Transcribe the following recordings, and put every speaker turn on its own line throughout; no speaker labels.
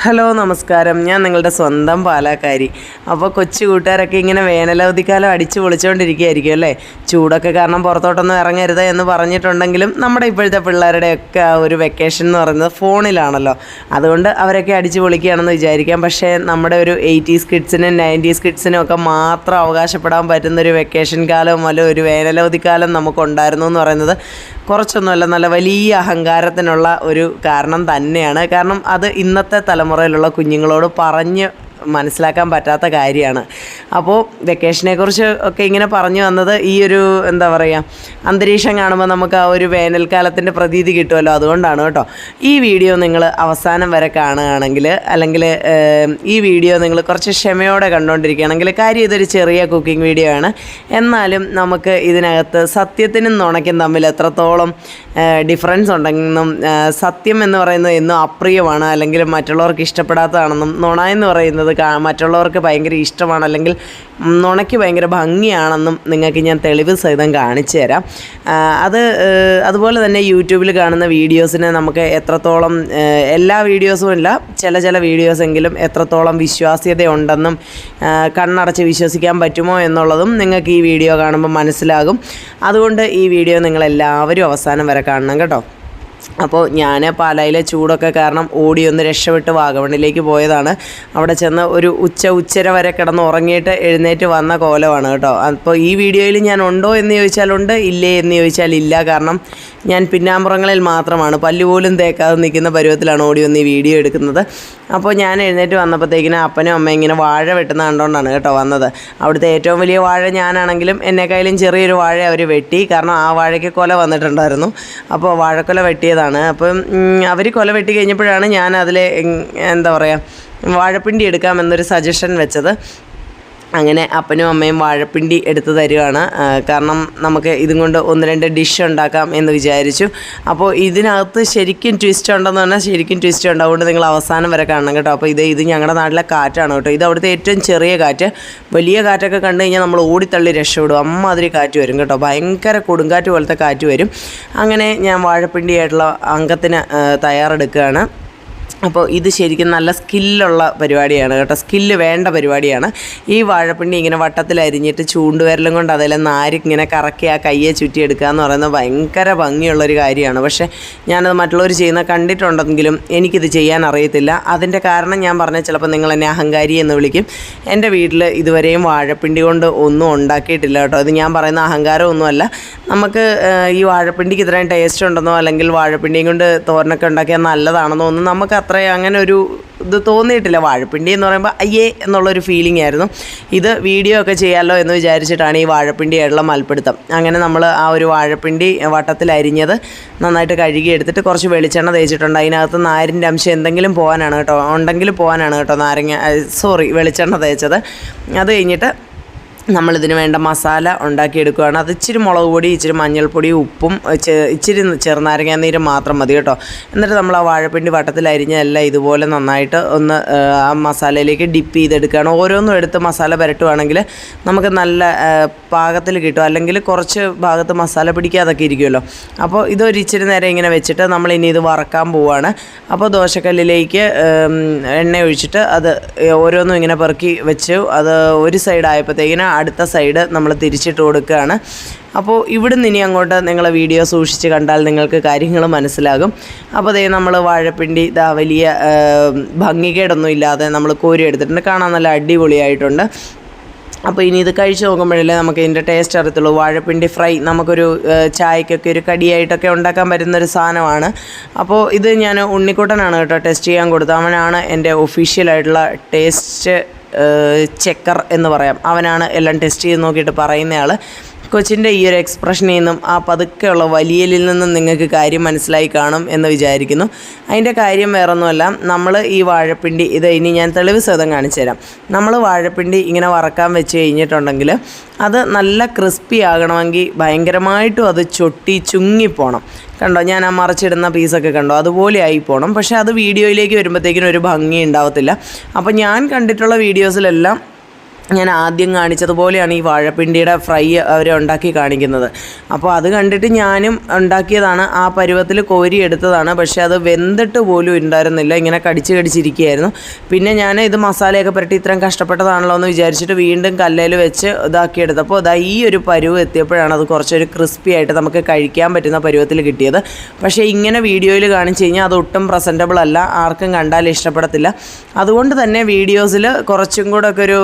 Hello നമസ്കാരം. ഞാൻ നിങ്ങളുടെ സ്വന്തം പാലാക്കാരി. അപ്പോൾ കൊച്ചു കൂട്ടുകാരൊക്കെ ഇങ്ങനെ വേനലവധിക്കാലം അടിച്ചു പൊളിച്ചുകൊണ്ടിരിക്കുകയായിരിക്കും അല്ലേ? ചൂടൊക്കെ കാരണം പുറത്തോട്ടൊന്നും ഇറങ്ങരുത് എന്ന് പറഞ്ഞിട്ടുണ്ടെങ്കിലും നമ്മുടെ ഇപ്പോഴത്തെ പിള്ളേരുടെയൊക്കെ ആ ഒരു വെക്കേഷൻ എന്ന് പറയുന്നത് ഫോണിലാണല്ലോ. അതുകൊണ്ട് അവരൊക്കെ അടിച്ചു പൊളിക്കുകയാണെന്ന് വിചാരിക്കാം. പക്ഷേ നമ്മുടെ ഒരു എയ്റ്റീസ് കിഡ്സിനും നയന്റീസ് കിഡ്സിനും ഒക്കെ മാത്രം അവകാശപ്പെടാൻ പറ്റുന്ന ഒരു വെക്കേഷൻ കാലം അല്ല ഒരു വേനലവധിക്കാലം നമുക്കുണ്ടായിരുന്നു എന്ന് പറയുന്നത് കുറച്ചൊന്നുമല്ല നല്ല വലിയ അഹങ്കാരത്തിനുള്ള ഒരു കാരണം തന്നെയാണ്. കാരണം അത് ഇന്നത്തെ തലമുറയിലുള്ള കുഞ്ഞുങ്ങളോട് പറഞ്ഞ് മനസ്സിലാക്കാൻ പറ്റാത്ത കാര്യമാണ്. അപ്പോൾ വെക്കേഷനെക്കുറിച്ച് ഒക്കെ ഇങ്ങനെ പറഞ്ഞു വന്നത് ഈ ഒരു എന്താ പറയുക അന്തരീക്ഷം കാണുമ്പോൾ നമുക്ക് ആ ഒരു വേനൽക്കാലത്തിന്റെ പ്രതീതി കിട്ടുമല്ലോ. അതുകൊണ്ടാണ് കേട്ടോ. ഈ വീഡിയോ നിങ്ങൾ അവസാനം വരെ കാണുകയാണെങ്കിൽ അല്ലെങ്കിൽ ഈ വീഡിയോ നിങ്ങൾ കുറച്ച് ക്ഷമയോടെ കണ്ടുകൊണ്ടിരിക്കുകയാണെങ്കിൽ കാര്യം ഇതൊരു ചെറിയ കുക്കിംഗ് വീഡിയോ ആണ്. എന്നാലും നമുക്ക് ഇതിനകത്ത് സത്യത്തിനും നുണയ്ക്കും തമ്മിൽ എത്രത്തോളം ഡിഫറൻസ് ഉണ്ടെന്നും സത്യം എന്ന് പറയുന്നത് എന്നും അപ്രിയമാണ്. അല്ലെങ്കിൽ മറ്റുള്ളവർക്ക് ഇഷ്ടപ്പെടാത്തതാണെന്നും നുണ എന്ന് പറയുന്നത് കാ- മറ്റുള്ളവർക്ക് ഭയങ്കര ഇഷ്ടമാണ് അല്ലെങ്കിൽ നുണയ്ക്ക് ഭയങ്കര ഭംഗിയാണെന്നും നിങ്ങൾക്ക് ഞാൻ തെളിവ് സഹിതം കാണിച്ചു തരാം. അത് അതുപോലെ തന്നെ യൂട്യൂബിൽ കാണുന്ന വീഡിയോസിനെ നമുക്ക് എത്രത്തോളം എല്ലാ വീഡിയോസും ഇല്ല ചില ചില വീഡിയോസെങ്കിലും എത്രത്തോളം വിശ്വാസ്യതയുണ്ടെന്നും കണ്ണടച്ച് വിശ്വസിക്കാൻ പറ്റുമോ എന്നുള്ളതും നിങ്ങൾക്ക് ഈ വീഡിയോ കാണുമ്പോൾ മനസ്സിലാകും. അതുകൊണ്ട് ഈ വീഡിയോ നിങ്ങളെല്ലാവരും അവസാനം വരെ കാണണം കേട്ടോ. അപ്പോൾ ഞാൻ പാലായിലെ ചൂടൊക്കെ കാരണം ഓടി ഒന്ന് രക്ഷപ്പെട്ട് വാഗമണിലേക്ക് പോയതാണ്. അവിടെ ചെന്ന് ഒരു ഉച്ച ഉച്ചര വരെ കിടന്ന് ഉറങ്ങിയിട്ട് എഴുന്നേറ്റ് വന്ന കോലമാണ് കേട്ടോ. അപ്പോൾ ഈ വീഡിയോയിൽ ഞാൻ ഉണ്ടോ എന്ന് ചോദിച്ചാലുണ്ട് ഇല്ലേ എന്ന് ചോദിച്ചാൽ ഇല്ല. കാരണം ഞാൻ പിന്നാമ്പുറങ്ങളിൽ മാത്രമാണ്. പല്ലുപോലും തേക്കാതെ നിൽക്കുന്ന പരുവത്തിലാണ് ഓടി വന്ന് ഈ വീഡിയോ എടുക്കുന്നത്. അപ്പോൾ ഞാൻ എഴുന്നേറ്റ് വന്നപ്പോഴത്തേക്കിന് അപ്പനും അമ്മയും ഇങ്ങനെ വാഴ വെട്ടുന്ന കണ്ടുകൊണ്ടാണ് കേട്ടോ വന്നത്. അവിടുത്തെ ഏറ്റവും വലിയ വാഴ ഞാനാണെങ്കിലും എന്നെക്കായാലും ചെറിയൊരു വാഴ അവർ വെട്ടി. കാരണം ആ വാഴയ്ക്ക് കൊല വന്നിട്ടുണ്ടായിരുന്നു. അപ്പോൾ വാഴക്കൊല വെട്ടിയതാണ്. അപ്പം അവർ കൊല വെട്ടി കഴിഞ്ഞപ്പോഴാണ് ഞാൻ അതിലെ എന്താ പറയുക വാഴപ്പിണ്ടി എടുക്കാമെന്നൊരു സജഷൻ വെച്ചത്. അങ്ങനെ അപ്പനും അമ്മയും വാഴപ്പിണ്ടി എടുത്ത് തരികയാണ് കാരണം നമുക്ക് ഇതും കൊണ്ട് ഒന്ന് രണ്ട് ഡിഷ് ഉണ്ടാക്കാം എന്ന് വിചാരിച്ചു. അപ്പോൾ ഇതിനകത്ത് ശരിക്കും ട്വിസ്റ്റ് ഉണ്ടെന്ന് പറഞ്ഞാൽ ശരിക്കും ട്വിസ്റ്റ് ഉണ്ട്. അതുകൊണ്ട് നിങ്ങൾ അവസാനം വരെ കാണണം കേട്ടോ. അപ്പോൾ ഇത് ഇത് ഞങ്ങളുടെ നാട്ടിലെ കാറ്റാണ് കേട്ടോ. ഇത് അവിടുത്തെ ഏറ്റവും ചെറിയ കാറ്റ്. വലിയ കാറ്റൊക്കെ കണ്ടു കഴിഞ്ഞാൽ നമ്മൾ ഓടിത്തള്ളി രക്ഷപ്പെടും. അമ്മാതിരി കാറ്റ് വരും കേട്ടോ. ഭയങ്കര കൊടുങ്കാറ്റ് പോലത്തെ കാറ്റ് വരും. അങ്ങനെ ഞാൻ വാഴപ്പിണ്ടിയായിട്ടുള്ള അംഗത്തിന് തയ്യാറെടുക്കുകയാണ്. അപ്പോൾ ഇത് ശരിക്കും നല്ല സ്കില്ലുള്ള പരിപാടിയാണ് കേട്ടോ. സ്കില്ല് വേണ്ട പരിപാടിയാണ്. ഈ വാഴപ്പിണ്ടി ഇങ്ങനെ വട്ടത്തിൽ അരിഞ്ഞിട്ട് ചൂണ്ടുവരലും കൊണ്ട് അതെല്ലാം നാരി ഇങ്ങനെ കറക്കി ആ കയ്യെ ചുറ്റിയെടുക്കുക എന്ന് പറയുന്നത് ഭയങ്കര ഭംഗിയുള്ളൊരു കാര്യമാണ്. പക്ഷേ ഞാനത് മറ്റുള്ളവർ ചെയ്യുന്ന കണ്ടിട്ടുണ്ടെങ്കിലും എനിക്കിത് ചെയ്യാൻ അറിയത്തില്ല. അതിന്റെ കാരണം ഞാൻ പറഞ്ഞാൽ ചിലപ്പോൾ നിങ്ങൾ എന്നെ അഹങ്കാരി എന്ന് വിളിക്കും. എന്റെ വീട്ടിൽ ഇതുവരെയും വാഴപ്പിണ്ടി കൊണ്ട് ഒന്നും ഉണ്ടാക്കിയിട്ടില്ല കേട്ടോ. ഇത് ഞാൻ പറയുന്ന അഹങ്കാരമൊന്നുമല്ല. നമുക്ക് ഈ വാഴപ്പിണ്ടിക്ക് ഇത്രയും ടേസ്റ്റ് ഉണ്ടെന്നോ അല്ലെങ്കിൽ വാഴപ്പിണ്ടിയും കൊണ്ട് തോരനൊക്കെ ഉണ്ടാക്കിയാൽ നല്ലതാണെന്നോ ഒന്നും നമുക്ക് അത്ര അങ്ങനെ ഒരു ഇത് തോന്നിയിട്ടില്ല. വാഴപ്പിണ്ടി എന്ന് പറയുമ്പോൾ അയ്യേ എന്നുള്ളൊരു ഫീലിംഗ് ആയിരുന്നു. ഇത് വീഡിയോ ഒക്കെ ചെയ്യാമല്ലോ എന്ന് വിചാരിച്ചിട്ടാണ് ഈ വാഴപ്പിണ്ടിയായിട്ടുള്ള മൽപ്പിടുത്തം. അങ്ങനെ നമ്മൾ ആ ഒരു വാഴപ്പിണ്ടി വട്ടത്തിൽ അരിഞ്ഞത് നന്നായിട്ട് കഴുകി എടുത്തിട്ട് കുറച്ച് വെളിച്ചെണ്ണ തേച്ചിട്ടുണ്ട്. അതിനകത്ത് നാരിന്റെ അംശം എന്തെങ്കിലും പോകാനാണ് കേട്ടോ ഉണ്ടെങ്കിൽ പോകാനാണ് കേട്ടോ നാരങ്ങ സോറി വെളിച്ചെണ്ണ തേച്ചത്. അത് കഴിഞ്ഞിട്ട് നമ്മളിതിന് വേണ്ട മസാല ഉണ്ടാക്കിയെടുക്കുകയാണ്. അത് ഇച്ചിരി മുളക് പൊടി ഇച്ചിരി മഞ്ഞൾപ്പൊടി ഉപ്പും ഇച്ചിരി ചെറുനാരങ്ങ നീര് മാത്രം മതി കേട്ടോ. എന്നിട്ട് നമ്മൾ ആ വാഴപ്പിണ്ടി വട്ടത്തിൽ അരിഞ്ഞതെല്ലാം ഇതുപോലെ നന്നായിട്ട് ഒന്ന് ആ, മസാലയിലേക്ക് ഡിപ്പ് ചെയ്തെടുക്കുകയാണ്. ഓരോന്നും എടുത്ത് മസാല പുരട്ടുവാണെങ്കിൽ നമുക്ക് നല്ല പാകത്തിൽ കിട്ടും. അല്ലെങ്കിൽ കുറച്ച് ഭാഗത്ത് മസാല പിടിക്കാതൊക്കെ ഇരിക്കുമല്ലോ. അപ്പോൾ ഇതൊരു ഇച്ചിരി നേരം ഇങ്ങനെ വെച്ചിട്ട് നമ്മൾ ഇനി ഇത് വറക്കാൻ പോവുകയാണ് അപ്പോൾ ദോശക്കല്ലിലേക്ക് എണ്ണ ഒഴിച്ചിട്ട് അത് ഓരോന്നും ഇങ്ങനെ പെറുക്കി വെച്ച് അത് ഒരു സൈഡ് ആയപ്പോഴത്തേക്കിന് അടുത്ത സൈഡ് നമ്മൾ തിരിച്ചിട്ട് കൊടുക്കുകയാണ്. അപ്പോൾ ഇവിടുന്ന് ഇനി അങ്ങോട്ട് നിങ്ങൾ വീഡിയോ സൂക്ഷിച്ച് കണ്ടാൽ നിങ്ങൾക്ക് കാര്യങ്ങൾ മനസ്സിലാകും. അപ്പോൾ അതേ നമ്മൾ വാഴപ്പിണ്ടി ഇതാ വലിയ ഭംഗികേടൊന്നും ഇല്ലാതെ നമ്മൾ കോരി എടുത്തിട്ടുണ്ട്. കാണാൻ നല്ല അടിപൊളിയായിട്ടുണ്ട്. അപ്പോൾ ഇനി ഇത് കഴിച്ച് നോക്കുമ്പോഴല്ലേ നമുക്ക് ഇതിന്റെ ടേസ്റ്റ് അറിയത്തുള്ളൂ. വാഴപ്പിണ്ടി ഫ്രൈ നമുക്കൊരു ചായക്കൊക്കെ ഒരു കടിയായിട്ടൊക്കെ ഉണ്ടാക്കാൻ പറ്റുന്നൊരു സാധനമാണ്. അപ്പോൾ ഇത് ഞാൻ ഉണ്ണിക്കുട്ടനാണ് കേട്ടോ ടെസ്റ്റ് ചെയ്യാൻ കൊടുത്തത്. അവനാണ് എന്റെ ഒഫീഷ്യലായിട്ടുള്ള ടേസ്റ്റ് ചെക്കർ എന്ന് പറയാം. അവനാണ് എല്ലാം ടെസ്റ്റ് ചെയ്ത് നോക്കിയിട്ട് പറയുന്നയാൾ കൊച്ചിന്റെ ഈ ഒരു എക്സ്പ്രഷനിൽ നിന്നും ആ പതുക്കെയുള്ള വലിയലിൽ നിന്നും നിങ്ങൾക്ക് കാര്യം മനസ്സിലായി കാണും എന്ന് വിചാരിക്കുന്നു. അതിന്റെ കാര്യം വേറൊന്നുമല്ല നമ്മൾ ഈ വാഴപ്പിണ്ടി ഇത് ഇനി ഞാൻ തെളിവ് സഹിതം കാണിച്ചു തരാം. നമ്മൾ വാഴപ്പിണ്ടി ഇങ്ങനെ വറക്കാൻ വെച്ച് കഴിഞ്ഞിട്ടുണ്ടെങ്കിൽ അത് നല്ല ക്രിസ്പി ആകണമെങ്കിൽ ഭയങ്കരമായിട്ടും അത് ചൊട്ടി ചുങ്ങിപ്പോണം. കണ്ടോ ഞാൻ ആ മറച്ചിടുന്ന പീസൊക്കെ കണ്ടോ അതുപോലെ ആയി പോകണം പക്ഷേ അത് വീഡിയോയിലേക്ക് വരുമ്പോഴത്തേക്കിനും ഒരു ഭംഗി ഉണ്ടാവത്തില്ല. അപ്പോൾ ഞാൻ കണ്ടിട്ടുള്ള വീഡിയോസിലെല്ലാം ഞാൻ ആദ്യം കാണിച്ചതുപോലെയാണ് ഈ വാഴപ്പിണ്ടിയുടെ ഫ്രൈ അവർ ഉണ്ടാക്കി കാണിക്കുന്നത്. അപ്പോൾ അത് കണ്ടിട്ട് ഞാനും ഉണ്ടാക്കിയതാണ്. ആ പരുവത്തിൽ കോരി എടുത്തതാണ്. പക്ഷേ അത് വെന്തിട്ട് പോലും ഉണ്ടായിരുന്നില്ല. ഇങ്ങനെ കടിച്ച് കടിച്ചിരിക്കുകയായിരുന്നു. പിന്നെ ഞാൻ ഇത് മസാലയൊക്കെ പുരട്ടി ഇത്രയും കഷ്ടപ്പെട്ടതാണല്ലോ എന്ന് വിചാരിച്ചിട്ട് വീണ്ടും കല്ലയിൽ വെച്ച് ഇതാക്കിയെടുത്തപ്പോൾ ഇതാ ഈ ഒരു പരുവ് എത്തിയപ്പോഴാണ് അത് കുറച്ചൊരു ക്രിസ്പി ആയിട്ട് നമുക്ക് കഴിക്കാൻ പറ്റുന്ന പരുവത്തിൽ കിട്ടിയത്. പക്ഷേ ഇങ്ങനെ വീഡിയോയിൽ കാണിച്ചു കഴിഞ്ഞാൽ അത് ഒട്ടും പ്രസന്റബിൾ അല്ല. ആർക്കും കണ്ടാൽ ഇഷ്ടപ്പെടത്തില്ല. അതുകൊണ്ട് തന്നെ വീഡിയോസിൽ കുറച്ചും കൂടെ ഒക്കെ ഒരു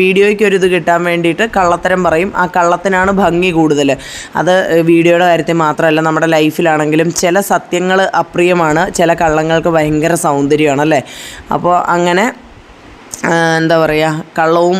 വീഡിയോയ്ക്ക് ഒരു ഇത് കിട്ടാൻ വേണ്ടിയിട്ട് കള്ളത്തരം പറയും. ആ കള്ളത്തിനാണ് ഭംഗി കൂടുതൽ. അത് വീഡിയോയുടെ കാര്യത്തിൽ മാത്രമല്ല നമ്മുടെ ലൈഫിലാണെങ്കിലും ചില സത്യങ്ങൾ അപ്രിയമാണ് ചില കള്ളങ്ങൾക്ക് ഭയങ്കര സൗന്ദര്യമാണ് അല്ലേ? അപ്പോൾ അങ്ങനെ എന്താ പറയുക കള്ളവും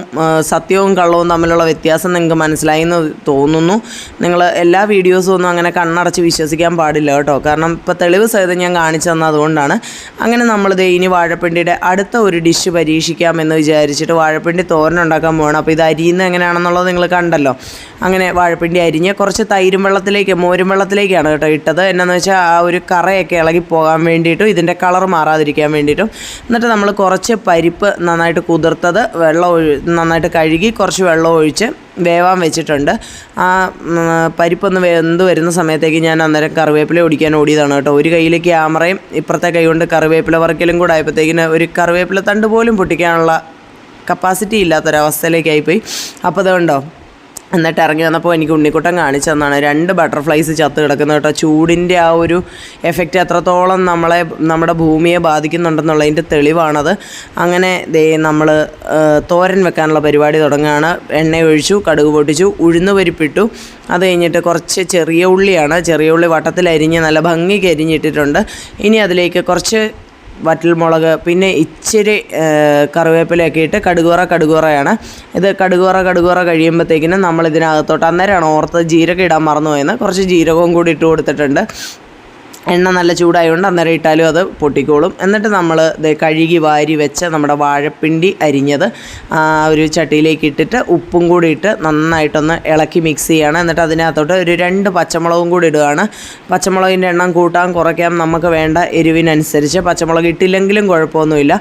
സത്യവും കള്ളവും തമ്മിലുള്ള വ്യത്യാസം നിങ്ങൾക്ക് മനസ്സിലായി എന്ന് തോന്നുന്നു. നിങ്ങൾ എല്ലാ വീഡിയോസും ഒന്നും അങ്ങനെ കണ്ണടച്ച് വിശ്വസിക്കാൻ പാടില്ല കേട്ടോ. കാരണം ഇപ്പോൾ തെളിവ് സഹിതം ഞാൻ കാണിച്ചു തന്നത് അതുകൊണ്ടാണ്. അങ്ങനെ നമ്മൾ ദേ ഇനി വാഴപ്പിണ്ടിയുടെ അടുത്ത ഒരു ഡിഷ് പരീക്ഷിക്കാമെന്ന് വിചാരിച്ചിട്ട് വാഴപ്പിണ്ടി തോരൻ ഉണ്ടാക്കാൻ പോകണം അപ്പോൾ ഇത് അരിയുന്നത് എങ്ങനെയാണെന്നുള്ളത് നിങ്ങൾ കണ്ടല്ലോ. അങ്ങനെ വാഴപ്പിണ്ടി അരിഞ്ഞ് കുറച്ച് തൈരും വെള്ളത്തിലേക്ക് മോരും വെള്ളത്തിലേക്കാണ് കേട്ടോ ഇട്ടത്. എന്നാന്ന് വെച്ചാൽ ആ ഒരു കറയൊക്കെ ഇളകി പോകാൻ വേണ്ടിയിട്ടും ഇതിന്റെ കളർ മാറാതിരിക്കാൻ വേണ്ടിയിട്ടും. എന്നിട്ട് നമ്മൾ കുറച്ച് പരിപ്പ് നന്നായിട്ട് കുതിർത്തത് വെള്ളം ഒഴി നന്നായിട്ട് കഴുകി കുറച്ച് വെള്ളം ഒഴിച്ച് വേവാൻ വെച്ചിട്ടുണ്ട്. ആ പരിപ്പൊന്ന് വെന്ത് വരുന്ന സമയത്തേക്ക് ഞാൻ അന്നേരം കറിവേപ്പില ഓടിക്കാൻ ഓടിയതാണ് കേട്ടോ. ഒരു കയ്യിൽ ക്യാമറയും ഇപ്പുറത്തെ കൈ കൊണ്ട് കറിവേപ്പില വറക്കലും കൂടെ ആയപ്പോഴത്തേക്കിന് ഒരു കറിവേപ്പില തണ്ട് പോലും പൊട്ടിക്കാനുള്ള കപ്പാസിറ്റി ഇല്ലാത്തൊരവസ്ഥയിലേക്കായിപ്പോയി. അപ്പോൾ അതുകൊണ്ടോ എന്നിട്ട് ഇറങ്ങി വന്നപ്പോൾ എനിക്ക് ഉണ്ണിക്കുട്ടൻ കാണിച്ചു തന്നാണ്. രണ്ട് ബട്ടർഫ്ലൈസ് ചത്ത് കിടക്കുന്നത് കേട്ടോ. ചൂടിന്റെ ആ ഒരു എഫക്റ്റ് എത്രത്തോളം നമ്മളെ നമ്മുടെ ഭൂമിയെ ബാധിക്കുന്നുണ്ടെന്നുള്ളതിന്റെ തെളിവാണത്. അങ്ങനെ ദേ നമ്മൾ തോരൻ വെക്കാനുള്ള പരിപാടി തുടങ്ങുകയാണ്. എണ്ണ ഒഴിച്ചു കടുക് പൊട്ടിച്ചു ഉഴുന്ന് പരിപ്പിട്ടു. അത് കഴിഞ്ഞിട്ട് കുറച്ച് ചെറിയ ഉള്ളിയാണ്. ചെറിയ ഉള്ളി വട്ടത്തിൽ അരിഞ്ഞ് നല്ല ഭംഗിക്ക് അരിഞ്ഞിട്ടിട്ടുണ്ട്. ഇനി അതിലേക്ക് കുറച്ച് വറ്റൽമുളക് പിന്നെ ഇച്ചിരി കറിവേപ്പിലയൊക്കെ ഇട്ട് കടുകുറ കടുകുറയാണ് ഇത് കടുകുറ കടുകുറ കഴിയുമ്പോഴത്തേക്കിനും നമ്മൾ ഇതിനകത്തോട്ട് അന്നേരമാണ് ഓർത്ത് ജീരകം ഇടാൻ മറന്നു മറന്നുപോയെന്ന്. കുറച്ച് ജീരകവും കൂടി ഇട്ട് കൊടുത്തിട്ടുണ്ട്. എണ്ണ നല്ല ചൂടായതുകൊണ്ട് അന്നേരം ഇട്ടാലും അത് പൊട്ടിക്കോളും. എന്നിട്ട് നമ്മൾ ഇത് കഴുകി വാരി വെച്ച നമ്മുടെ വാഴപ്പിണ്ടി അരിഞ്ഞത് ഒരു ചട്ടിയിലേക്ക് ഇട്ടിട്ട് ഉപ്പും കൂടി ഇട്ട് നന്നായിട്ടൊന്ന് ഇളക്കി മിക്സ് ചെയ്യണം. എന്നിട്ട് അതിനകത്തോട്ട് ഒരു രണ്ട് പച്ചമുളകും കൂടി ഇടുകയാണ്. പച്ചമുളകിന്റെ എണ്ണം കൂട്ടാൻ കുറയ്ക്കാം നമുക്ക് വേണ്ട എരിവിനനുസരിച്ച് പച്ചമുളക് ഇട്ടില്ലെങ്കിലും കുഴപ്പമൊന്നുമില്ല.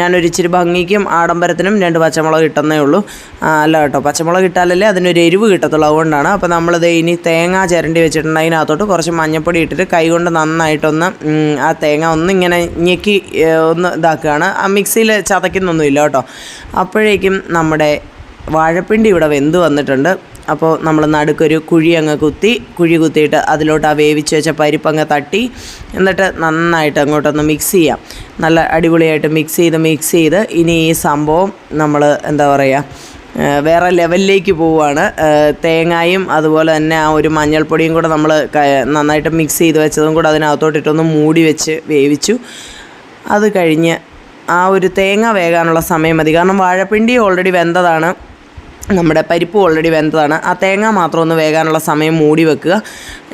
ഞാനൊരു ഇച്ചിരി ഭംഗിക്കും ആഡംബരത്തിനും രണ്ട് പച്ചമുളക് ഇട്ടെന്നേ ഉള്ളൂ. അല്ല കേട്ടോ പച്ചമുളക് ഇട്ടാലല്ലേ അതിനൊരു എരിവ് കിട്ടത്തുള്ളൂ. അതുകൊണ്ടാണ്. അപ്പോൾ നമ്മളിത് ഇനി തേങ്ങ ചിരണ്ടി വെച്ചിട്ടുണ്ടെങ്കിൽ അതിനകത്തോട്ട് കുറച്ച് മഞ്ഞപ്പൊടി ഇട്ടിട്ട് കൈ കൊണ്ട് നന്നായിട്ടൊന്ന് ആ തേങ്ങ ഒന്ന് ഇങ്ങനെ ഞെക്കി ഒന്ന് ഇതാക്കുകയാണ്. ആ മിക്സിയിൽ ചതയ്ക്കുന്നൊന്നുമില്ല കേട്ടോ. അപ്പോഴേക്കും നമ്മുടെ വാഴപ്പിണ്ടി ഇവിടെ വെന്ത് വന്നിട്ടുണ്ട്. അപ്പോൾ നമ്മൾ നടുക്കൊരു കുഴി അങ്ങ് കുത്തി കുഴി കുത്തിയിട്ട് അതിലോട്ട് ആ വേവിച്ച് വെച്ച പരിപ്പ് അങ്ങ് തട്ടി എന്നിട്ട് നന്നായിട്ട് അങ്ങോട്ടൊന്ന് മിക്സ് ചെയ്യാം. നല്ല അടിപൊളിയായിട്ട് മിക്സ് ചെയ്ത് മിക്സ് ചെയ്ത് ഇനി ഈ സംഭവം നമ്മൾ എന്താ പറയുക വേറെ ലെവലിലേക്ക് പോവുകയാണ്. തേങ്ങായും അതുപോലെ തന്നെ ആ ഒരു മഞ്ഞൾപ്പൊടിയും കൂടെ നമ്മൾ നന്നായിട്ട് മിക്സ് ചെയ്ത് വെച്ചതും കൂടെ അതിനകത്തോട്ടിട്ടൊന്ന് മൂടി വെച്ച് വേവിച്ചു. അത് കഴിഞ്ഞ് ആ ഒരു തേങ്ങ വേകാനുള്ള സമയം മതി. കാരണം വാഴപ്പിണ്ടി ഓൾറെഡി വെന്തതാണ്. നമ്മുടെ പരിപ്പ് ഓൾറെഡി വെന്തതാണ്. ആ തേങ്ങ മാത്രം ഒന്ന് വേകാനുള്ള സമയം മൂടി വെക്കുക.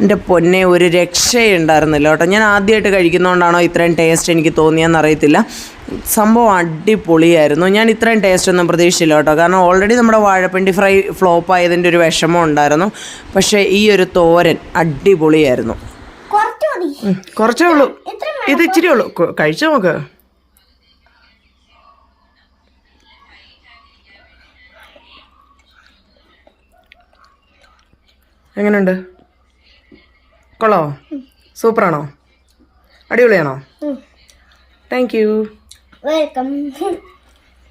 എന്റെ പൊന്നെ ഒരു രക്ഷയുണ്ടായിരുന്നില്ല കേട്ടോ. ഞാൻ ആദ്യമായിട്ട് കഴിക്കുന്നതുകൊണ്ടാണോ ഇത്രയും ടേസ്റ്റ് എനിക്ക് തോന്നിയെന്ന് അറിയത്തില്ല. സംഭവം അടിപൊളിയായിരുന്നു. ഞാൻ ഇത്രയും ടേസ്റ്റ് ഒന്നും പ്രതീക്ഷിച്ചില്ല കേട്ടോ. കാരണം ഓൾറെഡി നമ്മുടെ വാഴപ്പിണ്ടി ഫ്രൈ ഫ്ലോപ്പ് ആയതിന്റെ ഒരു വിഷമം ഉണ്ടായിരുന്നു. പക്ഷേ ഈ ഒരു തോരൻ അടിപൊളിയായിരുന്നു.
കുറച്ച്
ഉള്ളൂ. ഇത് ഇച്ചിരി ഉള്ളൂ. കഴിച്ചു നോക്ക് എങ്ങനെയുണ്ട്? കൊള്ളോ സൂപ്പറാണോ? അടിപൊളിയാണോ? Thank you
welcome